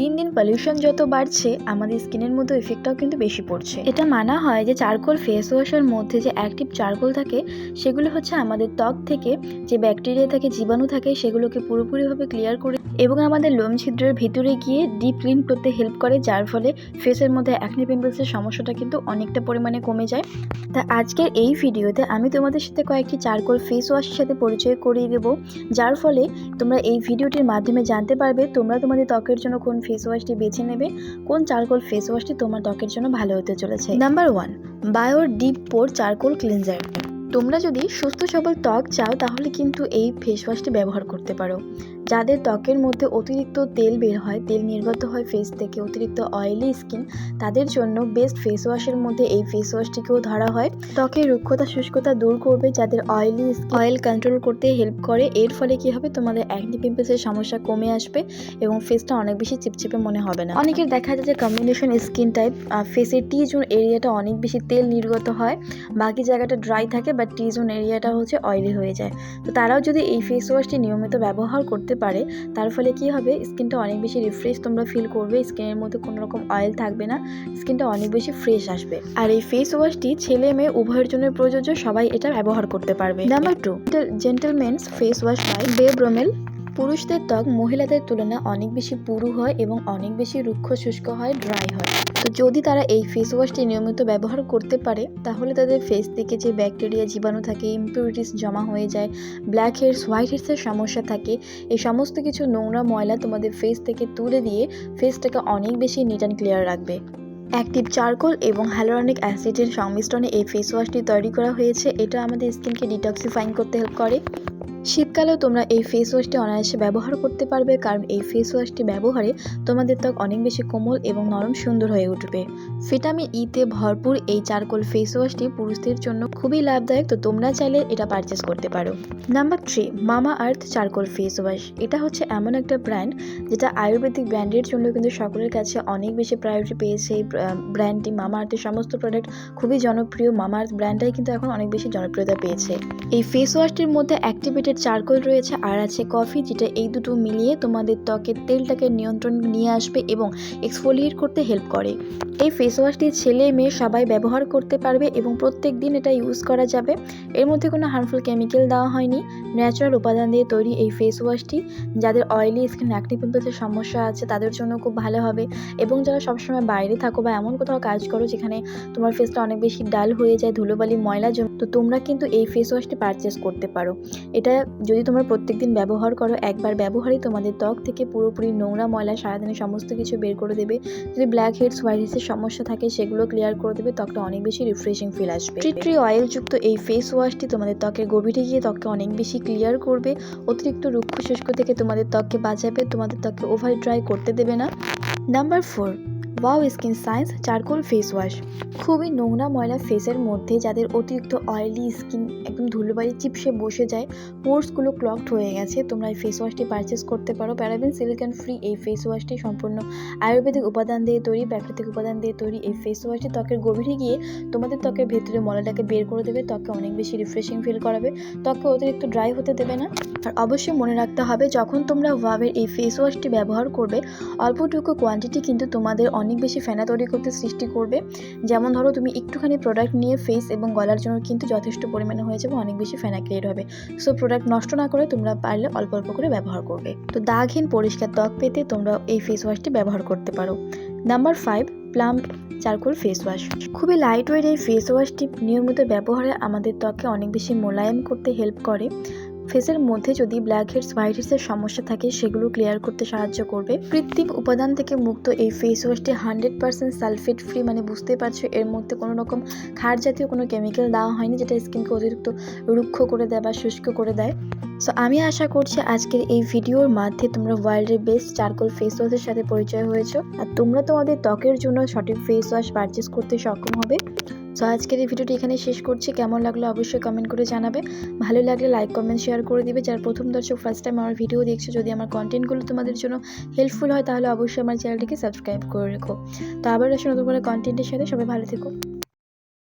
দিন দিন পলিউশন যত বাড়ছে, আমাদের স্কিনের মধ্যে এফেক্টটাও কিন্তু বেশি পড়ছে। এটা মানা হয় যে চারকোল ফেস ওয়াশের মধ্যে যে অ্যাক্টিভ চারকোল থাকে, সেগুলো হচ্ছে আমাদের ত্বক থেকে যে ব্যাকটেরিয়া থাকে, জীবাণু থাকে, সেগুলোকে পুরোপুরিভাবে ক্লিয়ার করে এবং আমাদের লোম ছিদ্রের ভিতরে গিয়ে ডিপ ক্লিন করতে হেল্প করে, যার ফলে ফেসের মধ্যে অ্যাকনি পিম্পলসের সমস্যাটা কিন্তু অনেকটা পরিমাণে কমে যায়। তা আজকের এই ভিডিওতে আমি তোমাদের সাথে কয়েকটি চারকোল ফেস ওয়াশের সাথে পরিচয় করিয়ে দেবো, যার ফলে তোমরা এই ভিডিওটির মাধ্যমে জানতে পারবে তোমরা তোমাদের ত্বকের জন্য কোন ফেস ওয়াশটি বেছে নেবে, কোন চারকোল ফেস ওয়াশটি তোমার ত্বকের জন্য ভালো হতে চলেছে? Number one বায়োর deep pore charcoal cleanser তোমরা যদি সুস্থ সবল ত্বক চাও, তাহলে কিন্তু এই ফেস ওয়াশটি ব্যবহার করতে পারো। যাদের ত্বকের মধ্যে অতিরিক্ত তেল বের হয়, তেল নির্গত হয় ফেস থেকে, অতিরিক্ত অয়েলি স্কিন তাদের জন্য বেস্ট ফেস ওয়াশের মধ্যে এই ফেস ওয়াশটিকেও ধরা হয়। ত্বকের রুক্ষতা, শুষ্কতা দূর করবে যাদের অয়েলি অয়েল কন্ট্রোল করতে হেল্প করে। এর ফলে কি হবে? তোমাদের অ্যাকনি পিম্পলসের সমস্যা কমে আসবে এবং ফেসটা অনেক বেশি চিপচিপে মনে হবে না। অনেকের দেখা যায় যে কম্বিনেশন স্কিন টাইপ ফেসের টি জোন এরিয়াটা অনেক বেশি তেল নির্গত হয়। বাকি জায়গাটা ড্রাই থাকে বাট টি জোন এরিয়াটা হচ্ছে অয়েলি হয়ে যায়। তো তারাও যদি এই ফেস ওয়াশটি নিয়মিত ব্যবহার করতে পারে, তার ফলে কি হবে? স্কিনটা অনেক বেশি রিফ্রেশ তোমরা ফিল করবে, স্কিনের মধ্যে কোনো রকম অয়েল থাকবে না, স্কিনটা অনেক বেশি ফ্রেশ আসবে। আর এই ফেস ওয়াশটি ছেলে মেয়ে উভয়ের জন্য প্রযোজ্য, সবাই এটা ব্যবহার করতে পারবে। Number two gentlemen's face wash by Bay Bromel পুরুষদের ত্বক মহিলাদের তুলনায় অনেক বেশি পুরু হয় এবং অনেক বেশি রুক্ষ, শুষ্ক হয়, ড্রাই হয়। তো যদি তারা এই ফেস ওয়াশটি নিয়মিত ব্যবহার করতে পারে, তাহলে তাদের ফেস থেকে যে ব্যাকটেরিয়া জীবাণু থাকে ইম্পিউরিটিস জমা হয়ে যায় ব্ল্যাক হেডস হোয়াইট হেডসের সমস্যা থাকে, এই সমস্ত কিছু নোংরা ময়লা তোমাদের ফেস থেকে তুলে দিয়ে ফেসটাকে অনেক বেশি নিট অ্যান্ড ক্লিয়ার রাখবে। অ্যাক্টিভ চারকোল এবং হ্যালোরনিক অ্যাসিডের সংমিশ্রণে এই ফেস ওয়াশটি তৈরি করা হয়েছে। এটা আমাদের স্কিনকে ডিটক্সিফাইং করতে হেল্প করে। শীতকালেও তোমরা এই ফেস ওয়াশটি অনায়াসে ব্যবহার করতে পারবে, কারণ এই ফেস ওয়াশটি ব্যবহারে তোমাদের ত্বক অনেক বেশি কোমল এবং নরম সুন্দর হয়ে উঠবে। ভিটামিন ইতে ভরপুর এই চারকোল ফেস ওয়াশটি পুরুষদের জন্য খুবই লাভদায়ক, তো তোমরা চাইলে এটা পারচেস করতে পারো। নাম্বার থ্রি মামা আর্থ চারকোল ফেস ওয়াশ এটা হচ্ছে এমন একটা ব্র্যান্ড যেটা আয়ুর্বেদিক ব্র্যান্ডের জন্য কিন্তু সকলের কাছে অনেক বেশি প্রায়োরিটি পেয়েছে। এই ব্র্যান্ডটি মামা আর্থের সমস্ত প্রোডাক্ট খুবই জনপ্রিয়। মামা আর্থ ব্র্যান্ডটাই কিন্তু এখন অনেক বেশি জনপ্রিয়তা পেয়েছে। এই ফেস ওয়াশটির মধ্যে অ্যাক্টিভেটেড চারকোল রয়েছে আর আছে কফি যেটা এই দুটো মিলিয়ে তোমাদের ত্বকের তেলটাকে নিয়ন্ত্রণ নিয়ে আসবে এবং এক্সফোলিয়েট করতে হেল্প করে। এই ফেস ওয়াশটি ছেলে মেয়ে সবাই ব্যবহার করতে পারবে এবং প্রত্যেক দিন এটা ইউজ করা যাবে। এর মধ্যে কোনো হার্মফুল কেমিক্যাল দেওয়া হয়নি। ন্যাচারাল উপাদান দিয়ে তৈরি এই ফেস ওয়াশটি যাদের অয়েলি স্কিন অ্যাকনি পিম্পলসের সমস্যা আছে তাদের জন্য খুব ভালো হবে এবং যারা সবসময় বাইরে থাকো বা এমন কোথাও কাজ করো যেখানে তোমার ফেসটা অনেক বেশি ডাল হয়ে যায়, ধুলোবালি, ময়লা জমে তো তোমরা কিন্তু এই ফেস ওয়াশটি পারচেস করতে পারো। এটা যদি তোমরা প্রত্যেকদিন ব্যবহার করো, একবার ব্যবহারই তোমাদের ত্বক থেকে পুরোপুরি নোংরা ময়লা, সারাদিনে সমস্ত কিছু বের করে দেবে। যদি ব্ল্যাক হেডস হোয়াইট হেডসের সমস্যা থাকে, সেগুলো ক্লিয়ার করে দেবে, ত্বকটা অনেক বেশি রিফ্রেশিং ফিল আসবে। ট্রি অয়েলযুক্ত এই ফেস ওয়াশটি তোমাদের ত্বকের গভীরে গিয়ে ত্বককে অনেক বেশি ক্লিয়ার করবে। অতিরিক্ত রুক্ষ শুষ্ক থেকে তোমাদের ত্বককে বাঁচাবে, তোমাদের ত্বককে ওভার ড্রাই করতে দেবে না। Number four wow skin science charcoal face wash খুবই নোংরা ময়লা ফেসের মধ্যে যাদের অতিরিক্ত অয়েলি স্কিন একদম ধুলোবাড়ি চিপসে বসে যায়, পোর্সগুলো ক্লকড হয়ে গেছে, তোমরা এই ফেস ওয়াশটি পারচেস করতে পারো। প্যারাবেন সিলিকন ফ্রি এই ফেস ওয়াশটি সম্পূর্ণ আয়ুর্বেদিক উপাদান দিয়ে তৈরি, প্রাকৃতিক উপাদান দিয়ে তৈরি এই ফেস ওয়াশটি ত্বকের গভীরে গিয়ে তোমাদের ত্বকের ভেতরে ময়লাটাকে বের করে দেবে ত্বকে অনেক বেশি রিফ্রেশিং ফিল করাবে ত্বকে অতিরিক্ত ড্রাই হতে দেবে না। আর অবশ্যই মনে রাখতে হবে, যখন তোমরা ওয়াবের এই ফেস ওয়াশটি ব্যবহার করবে, অল্পটুকু কোয়ান্টিটি কিন্তু তোমাদের অনেক বেশি ফেনা তৈরি করতে সৃষ্টি করবে। যেমন ধরো, তুমি একটুখানি প্রোডাক্ট নিয়ে ফেস এবং গলার জন্য কিন্তু যথেষ্ট পরিমাণে হয়ে যাবে অনেক বেশি ফেনা ক্রিয়েট হবে। সো প্রোডাক্ট নষ্ট না করে তোমরা পারলে অল্প অল্প করে ব্যবহার করবে। তো দাগহীন পরিষ্কার ত্বক পেতে তোমরা এই ফেস ওয়াশটি ব্যবহার করতে পারো। Number five Plum charcoal face wash খুবই লাইট ওয়েট এই ফেস ওয়াশটি নিয়মিত ব্যবহারে আমাদের ত্বককে অনেক বেশি মোলায়েম করতে হেল্প করে। ফেসের মধ্যে যদি ব্ল্যাক হেডস, হোয়াইট হেডসের সমস্যা থাকে, সেগুলো ক্লিয়ার করতে সাহায্য করবে। কৃত্রিম উপাদান থেকে মুক্ত এই ফেস ওয়াশটি হান্ড্রেড পার্সেন্ট সালফেট ফ্রি মানে বুঝতে পারছ, এর মধ্যে কোনো রকম ক্ষার জাতীয় কোনো কেমিক্যাল দেওয়া হয়নি, যেটা স্কিনকে অতিরিক্ত রুক্ষ করে দেয় বা শুষ্ক করে দেয়। সো আমি আশা করছি আজকের এই ভিডিওর মাধ্যমে তোমরা ওয়ার্ল্ডের বেস্ট চারকোল ফেস ওয়াশের সাথে পরিচয় হয়েছো। আর তোমরা তোমাদের ত্বকের জন্য সঠিক ফেস ওয়াশ পারচেস করতে সক্ষম হবে। সো আজকের এই ভিডিওটি এখানে শেষ করছি। কেমন লাগল অবশ্যই কমেন্ট করে জানাবে। ভালো লাগলে লাইক কমেন্ট শেয়ার করে দিবে। যার প্রথম দর্শক ফার্স্ট টাইম আমার ভিডিও দেখছ, যদি আমার কন্টেন্টগুলো তোমাদের জন্য হেল্পফুল হয়, তাহলে অবশ্যই আমার চ্যানেলটিকে সাবস্ক্রাইব করে রেখো। তো আবার আসলে নতুন করে কন্টেন্টের সাথে। সবাই ভালো থেকো।